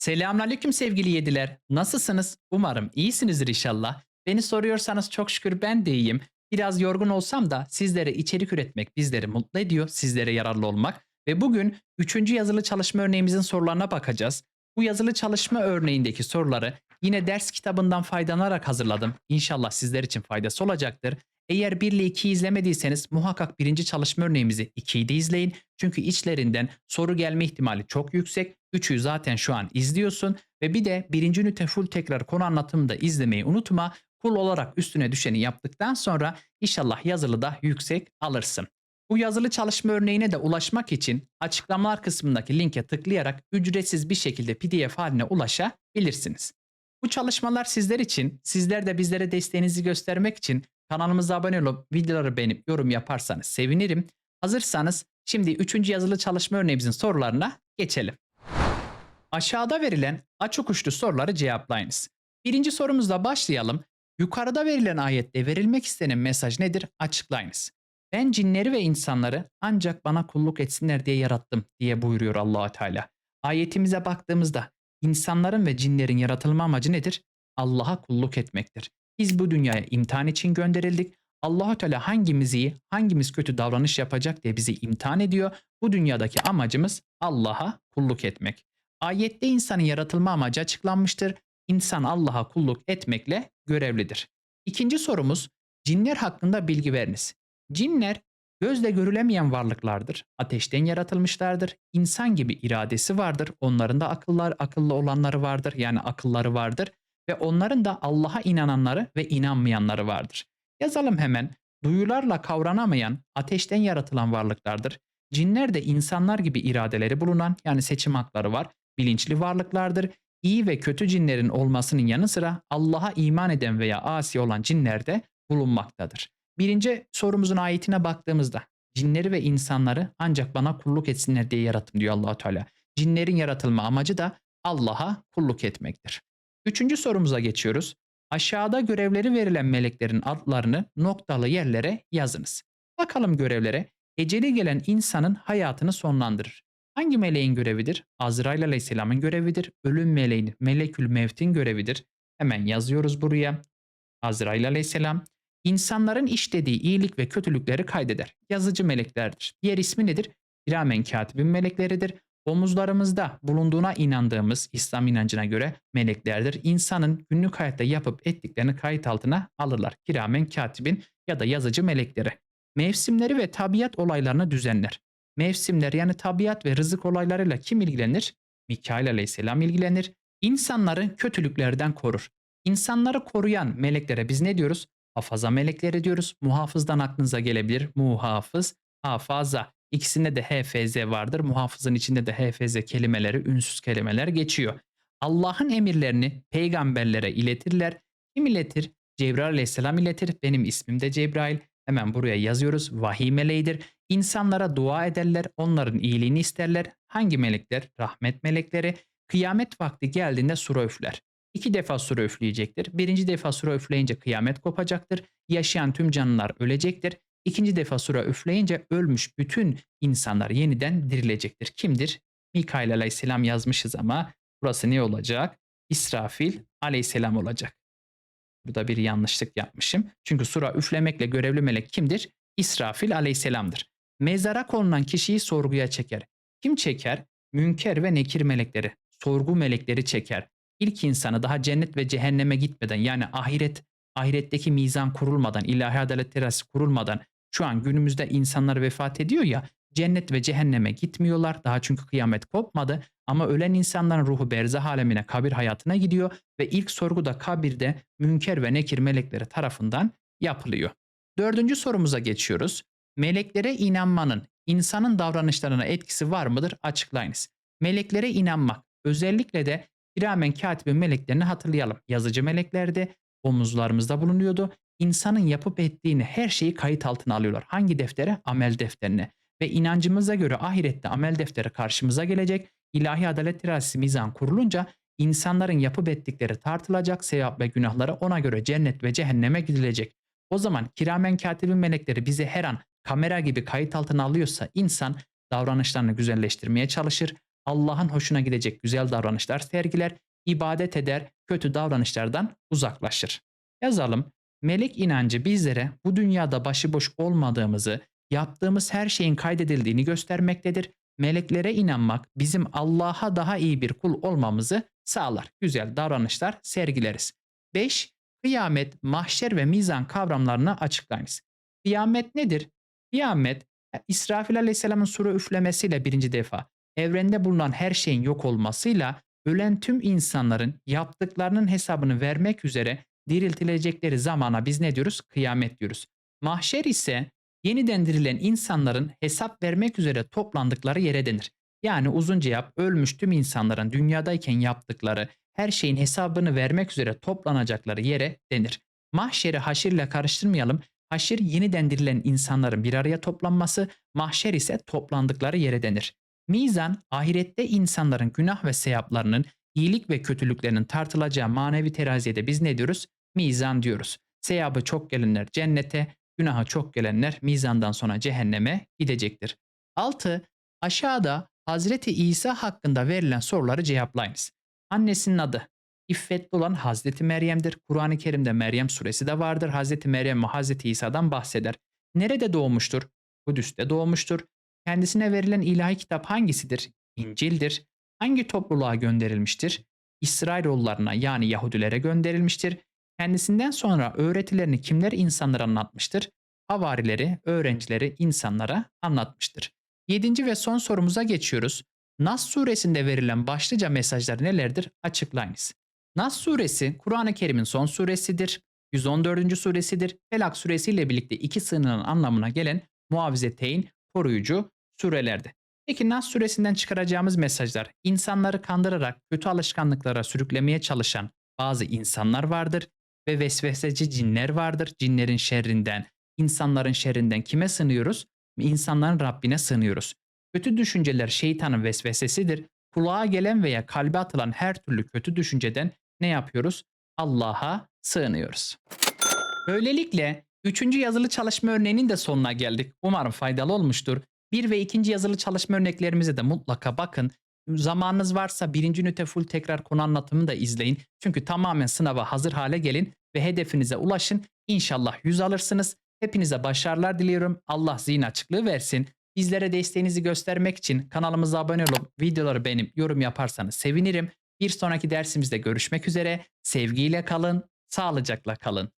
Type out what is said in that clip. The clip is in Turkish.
Selamünaleyküm sevgili yediler. Nasılsınız? Umarım iyisinizdir inşallah. Beni soruyorsanız çok şükür ben de iyiyim. Biraz yorgun olsam da sizlere içerik üretmek bizleri mutlu ediyor, sizlere yararlı olmak. Ve bugün 3. yazılı çalışma örneğimizin sorularına bakacağız. Bu yazılı çalışma örneğindeki soruları yine ders kitabından faydalanarak hazırladım. İnşallah sizler için faydası olacaktır. Eğer 1 ile 2'yi izlemediyseniz muhakkak birinci çalışma örneğimizi 2'yi de izleyin. Çünkü içlerinden soru gelme ihtimali çok yüksek. 3'ü zaten şu an izliyorsun ve bir de birinci ünite full tekrar konu anlatımını da izlemeyi unutma. Full olarak üstüne düşeni yaptıktan sonra inşallah yazılı da yüksek alırsın. Bu yazılı çalışma örneğine de ulaşmak için açıklamalar kısmındaki linke tıklayarak ücretsiz bir şekilde PDF haline ulaşabilirsiniz. Bu çalışmalar sizler için, sizler de bizlere desteğinizi göstermek için kanalımıza abone olup videoları beğenip yorum yaparsanız sevinirim. Hazırsanız şimdi 3. yazılı çalışma örneğimizin sorularına geçelim. Aşağıda verilen açık uçlu soruları cevaplayınız. Birinci sorumuzla başlayalım. Yukarıda verilen ayette verilmek istenen mesaj nedir? Açıklayınız. Ben cinleri ve insanları ancak bana kulluk etsinler diye yarattım diye buyuruyor allah Teala. Ayetimize baktığımızda insanların ve cinlerin yaratılma amacı nedir? Allah'a kulluk etmektir. Biz bu dünyaya imtihan için gönderildik. Allahu Teala hangimiz iyi, hangimiz kötü davranış yapacak diye bizi imtihan ediyor. Bu dünyadaki amacımız Allah'a kulluk etmek. Ayette insanın yaratılma amacı açıklanmıştır. İnsan Allah'a kulluk etmekle görevlidir. İkinci sorumuz cinler hakkında bilgi veriniz. Cinler gözle görülemeyen varlıklardır. Ateşten yaratılmışlardır. İnsan gibi iradesi vardır. Onların da akıllar, akıllı olanları vardır. Yani akılları vardır ve onların da Allah'a inananları ve inanmayanları vardır. Yazalım hemen. Duyularla kavranamayan, ateşten yaratılan varlıklardır. Cinler de insanlar gibi iradeleri bulunan yani seçim hakları var, bilinçli varlıklardır. İyi ve kötü cinlerin olmasının yanı sıra Allah'a iman eden veya asi olan cinler de bulunmaktadır. Birinci sorumuzun ayetine baktığımızda cinleri ve insanları ancak bana kulluk etsinler diye yarattım diyor Allahu Teala. Cinlerin yaratılma amacı da Allah'a kulluk etmektir. Üçüncü sorumuza geçiyoruz. Aşağıda görevleri verilen meleklerin adlarını noktalı yerlere yazınız. Bakalım görevlere. Eceli gelen insanın hayatını sonlandırır. Hangi meleğin görevidir? Azrail aleyhisselamın görevidir. Ölüm meleğinin, melekül mevtin görevidir. Hemen yazıyoruz buraya. Azrail aleyhisselam. İnsanların işlediği iyilik ve kötülükleri kaydeder. Yazıcı meleklerdir. Diğer ismi nedir? Kiramen katibin melekleridir omuzlarımızda bulunduğuna inandığımız İslam inancına göre meleklerdir. İnsanın günlük hayatta yapıp ettiklerini kayıt altına alırlar. Kiramen katibin ya da yazıcı melekleri. Mevsimleri ve tabiat olaylarını düzenler. Mevsimler yani tabiat ve rızık olaylarıyla kim ilgilenir? Mikail aleyhisselam ilgilenir. İnsanları kötülüklerden korur. İnsanları koruyan meleklere biz ne diyoruz? Hafaza melekleri diyoruz. Muhafızdan aklınıza gelebilir. Muhafız, hafaza. İkisinde de HFZ vardır. Muhafızın içinde de HFZ kelimeleri, ünsüz kelimeler geçiyor. Allah'ın emirlerini peygamberlere iletirler. Kim iletir? Cebrail aleyhisselam iletir. Benim ismim de Cebrail. Hemen buraya yazıyoruz. Vahiy meleğidir. İnsanlara dua ederler. Onların iyiliğini isterler. Hangi melekler? Rahmet melekleri. Kıyamet vakti geldiğinde sura üfler. İki defa sura üfleyecektir. Birinci defa sura üfleyince kıyamet kopacaktır. Yaşayan tüm canlılar ölecektir. İkinci defa sura üfleyince ölmüş bütün insanlar yeniden dirilecektir. Kimdir? Mikail aleyhisselam yazmışız ama burası ne olacak? İsrafil aleyhisselam olacak. Burada bir yanlışlık yapmışım. Çünkü sura üflemekle görevli melek kimdir? İsrafil aleyhisselamdır. Mezara konulan kişiyi sorguya çeker. Kim çeker? Münker ve nekir melekleri. Sorgu melekleri çeker. İlk insanı daha cennet ve cehenneme gitmeden yani ahiret ahiretteki mizan kurulmadan, ilahi adalet terası kurulmadan şu an günümüzde insanlar vefat ediyor ya cennet ve cehenneme gitmiyorlar. Daha çünkü kıyamet kopmadı ama ölen insanların ruhu berzah alemine, kabir hayatına gidiyor ve ilk sorgu da kabirde münker ve nekir melekleri tarafından yapılıyor. Dördüncü sorumuza geçiyoruz. Meleklere inanmanın insanın davranışlarına etkisi var mıdır? Açıklayınız. Meleklere inanmak özellikle de kiramen katibin meleklerini hatırlayalım. Yazıcı meleklerdi omuzlarımızda bulunuyordu. İnsanın yapıp ettiğini her şeyi kayıt altına alıyorlar. Hangi deftere? Amel defterine. Ve inancımıza göre ahirette amel defteri karşımıza gelecek. İlahi adalet iradesi mizan kurulunca insanların yapıp ettikleri tartılacak. Sevap ve günahları ona göre cennet ve cehenneme gidilecek. O zaman kiramen katibin melekleri bizi her an kamera gibi kayıt altına alıyorsa insan davranışlarını güzelleştirmeye çalışır. Allah'ın hoşuna gidecek güzel davranışlar sergiler, ibadet eder, kötü davranışlardan uzaklaşır. Yazalım. Melek inancı bizlere bu dünyada başıboş olmadığımızı, yaptığımız her şeyin kaydedildiğini göstermektedir. Meleklere inanmak bizim Allah'a daha iyi bir kul olmamızı sağlar. Güzel davranışlar sergileriz. 5. Kıyamet, mahşer ve mizan kavramlarını açıklayınız. Kıyamet nedir? Kıyamet, İsrafil Aleyhisselam'ın suru üflemesiyle birinci defa, evrende bulunan her şeyin yok olmasıyla ölen tüm insanların yaptıklarının hesabını vermek üzere diriltilecekleri zamana biz ne diyoruz? Kıyamet diyoruz. Mahşer ise yeniden dirilen insanların hesap vermek üzere toplandıkları yere denir. Yani uzunca yap ölmüş tüm insanların dünyadayken yaptıkları her şeyin hesabını vermek üzere toplanacakları yere denir. Mahşeri haşirle karıştırmayalım. Haşir yeniden dirilen insanların bir araya toplanması, mahşer ise toplandıkları yere denir. Mizan, ahirette insanların günah ve sevaplarının, iyilik ve kötülüklerinin tartılacağı manevi teraziye de biz ne diyoruz? Mizan diyoruz. Sevabı çok gelenler cennete, günahı çok gelenler mizandan sonra cehenneme gidecektir. 6. Aşağıda Hazreti İsa hakkında verilen soruları cevaplayınız. Annesinin adı İffetli olan Hazreti Meryem'dir. Kur'an-ı Kerim'de Meryem suresi de vardır. Hazreti Meryem ve Hazreti İsa'dan bahseder. Nerede doğmuştur? Kudüs'te doğmuştur. Kendisine verilen ilahi kitap hangisidir? İncil'dir. Hangi topluluğa gönderilmiştir? İsrailoğullarına yani Yahudilere gönderilmiştir. Kendisinden sonra öğretilerini kimler insanlara anlatmıştır? Havarileri, öğrencileri insanlara anlatmıştır. Yedinci ve son sorumuza geçiyoruz. Nas suresinde verilen başlıca mesajlar nelerdir? Açıklayınız. Nas suresi Kur'an-ı Kerim'in son suresidir. 114. suresidir. Felak suresiyle birlikte iki sınırın anlamına gelen muavizeteyn koruyucu surelerdi. Peki Nas suresinden çıkaracağımız mesajlar insanları kandırarak kötü alışkanlıklara sürüklemeye çalışan bazı insanlar vardır ve vesveseci cinler vardır. Cinlerin şerrinden, insanların şerrinden kime sığınıyoruz? İnsanların Rabbine sığınıyoruz. Kötü düşünceler şeytanın vesvesesidir. Kulağa gelen veya kalbe atılan her türlü kötü düşünceden ne yapıyoruz? Allah'a sığınıyoruz. Böylelikle üçüncü yazılı çalışma örneğinin de sonuna geldik. Umarım faydalı olmuştur. Bir ve ikinci yazılı çalışma örneklerimize de mutlaka bakın. Zamanınız varsa birinci ünite full tekrar konu anlatımını da izleyin. Çünkü tamamen sınava hazır hale gelin ve hedefinize ulaşın. İnşallah 100 alırsınız. Hepinize başarılar diliyorum. Allah zihin açıklığı versin. Bizlere desteğinizi göstermek için kanalımıza abone olup videoları beğenip yorum yaparsanız sevinirim. Bir sonraki dersimizde görüşmek üzere. Sevgiyle kalın, sağlıcakla kalın.